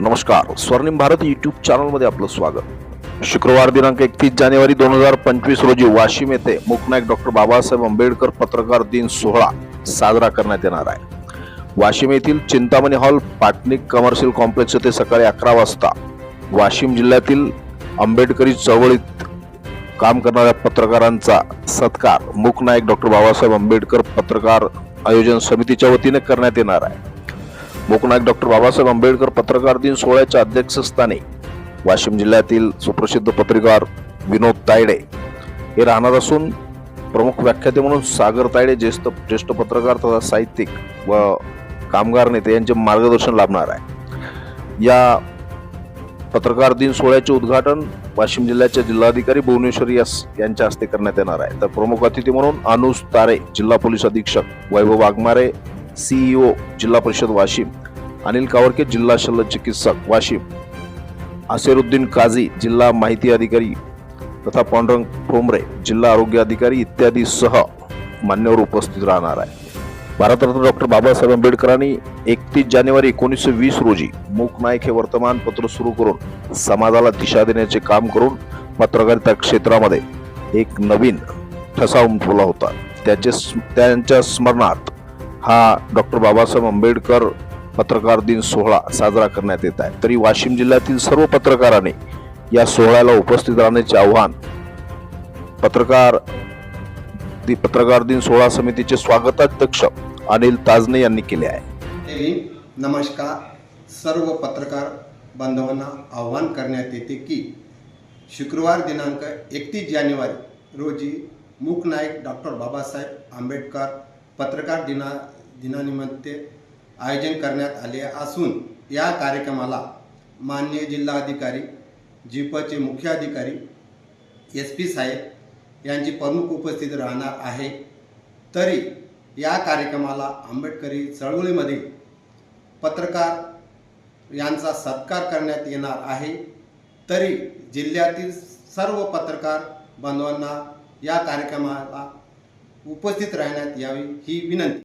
नमस्कार. स्वर्णिम भारत यूट्यूब चॅनलमध्ये आपलं स्वागत. शुक्रवार दिनांक एकतीस जानेवारी दोन हजार पंचवीस रोजी वाशिम येथे मुकनायक डॉक्टर बाबासाहेब आंबेडकर पत्रकार दिन सोहळा साजरा करण्यात येणार आहे. वाशिम येथील Chintamani hall Patanik commercial complex येथे सकाळी अकरा वाजता वाशिम जिल्ह्यातील आंबेडकरी चळवळीत काम करणाऱ्या पत्रकारांचा सत्कार मुकनायक डॉक्टर बाबासाहेब आंबेडकर पत्रकार आयोजन समितीच्या वतीने करण्यात येणार आहे. मुकनायक डॉक्टर बाबासाहेब आंबेडकर पत्रकार दिन सोहळ्याच्या अध्यक्षस्थानी वाशिम जिल्ह्यातील सुप्रसिद्ध पत्रकार विनोद तायडे हे राहणार असून प्रमुख व्याख्याते म्हणून सागर तायडे ज्येष्ठ ज्येष्ठ पत्रकार तथा साहित्यिक व कामगार नेते यांचे मार्गदर्शन लाभणार आहे. या पत्रकार दिन सोहळ्याचे उद्घाटन वाशिम जिल्ह्याचे जिल्हाधिकारी भुवनेश्वरी यस यांच्या हस्ते करण्यात येणार आहे. तर प्रमुख अतिथी म्हणून अनुज तारे जिल्हा पोलीस अधीक्षक वैभव वाघमारे सीईओ जिल्हा परिषद वाशिम अनिल कावरके जिल्हा शल्य चिकित्सक वाशिम असेरुद्दीन काझी जिल्हा माहिती अधिकारी तथा पांडुरंग ठोंबरे जिल्हा आरोग्य अधिकारी इत्यादी सह मान्यवर उपस्थित राहणार आहे. भारतरत्न डॉक्टर बाबासाहेब आंबेडकरांनी एकतीस जानेवारी एकोणीसशे वीस रोजी मूक नायक हे वर्तमानपत्र सुरू करून समाजाला दिशा देण्याचे काम करून पत्रकारिता क्षेत्रामध्ये एक नवीन ठसा उमटवला होता. त्याचे स्म- त्यांच्या स्मरणार्थ हा डॉक्टर बाबासाहेब आंबेडकर पत्रकार दिन सोहळा साजरा करण्यात येत आहे. तरी वाशिम जिल्ह्यातील सर्व पत्रकारांनी या सोहळ्याला उपस्थित राहण्याचे आव्हान पत्रकार दि- पत्रकार दिन सोहळा समितीचे स्वागताध्यक्ष अनिल ताजने यांनी केले आहे. नमस्कार. सर्व पत्रकार बांधवांना आव्हान करण्यात येते की शुक्रवार दिनांक एकतीस जानेवारी रोजी मूकनायक डॉक्टर बाबासाहेब आंबेडकर पत्रकार दिना दिनानिमित्त आयोजन करण्यात आले असून या कार्यक्रमाला मान्य जिल्हाधिकारी जिपचे मुख्याधिकारी एस पी साहेब यांची प्रमुख उपस्थिती राहणार आहे. तरी या कार्यक्रमाला आंबेडकरी चळवळीमधील पत्रकार यांचा सत्कार करण्यात येणार आहे. तरी जिल्ह्यातील सर्व पत्रकार बांधवांना या कार्यक्रमाला उपस्थित राहण्यात यावी ही विनंती.